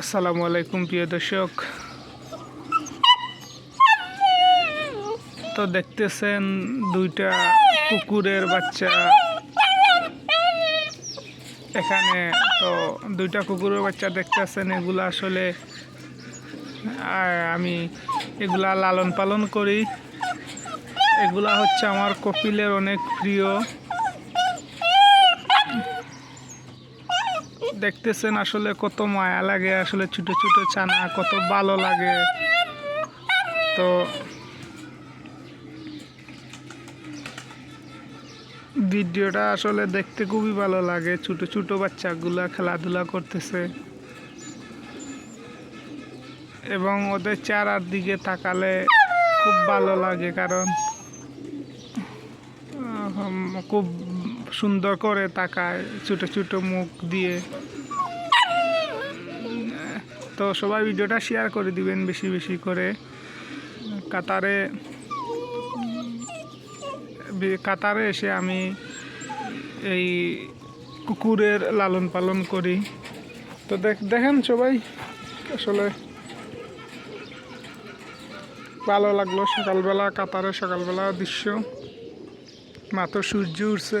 আসসালামু আলাইকুম, প্রিয় দর্শক। তো দেখতেছেন দুইটা কুকুরের বাচ্চা। এখানে তো দুইটা কুকুরের বাচ্চা দেখতেছেন, এগুলো আসলে আমি এগুলা লালন পালন করি। এগুলা হচ্ছে আমার কপিলের অনেক প্রিয়। দেখতেছেন আসলে কত মায়া লাগে, আসলে ছোট ছোট ছানা কত ভালো লাগে। তো ভিডিওটা আসলে দেখতে খুবই ভালো লাগে, ছোট ছোট বাচ্চাগুলা খেলাধুলা করতেছে। এবং ওদের চেহারার দিকে তাকালে খুব ভালো লাগে, কারণ খুব সুন্দর করে তাকায় ছোটো ছোটো মুখ দিয়ে। তো সবাই ভিডিওটা শেয়ার করে দিবেন বেশি বেশি করে। কাতারে কাতারে এসে আমি এই কুকুরের লালন পালন করি। তো দেখ, দেখেন সবাই আসলে ভালো লাগল সকালবেলা কাতারে সকালবেলা দৃশ্য। মাত্র সূর্য উঠছে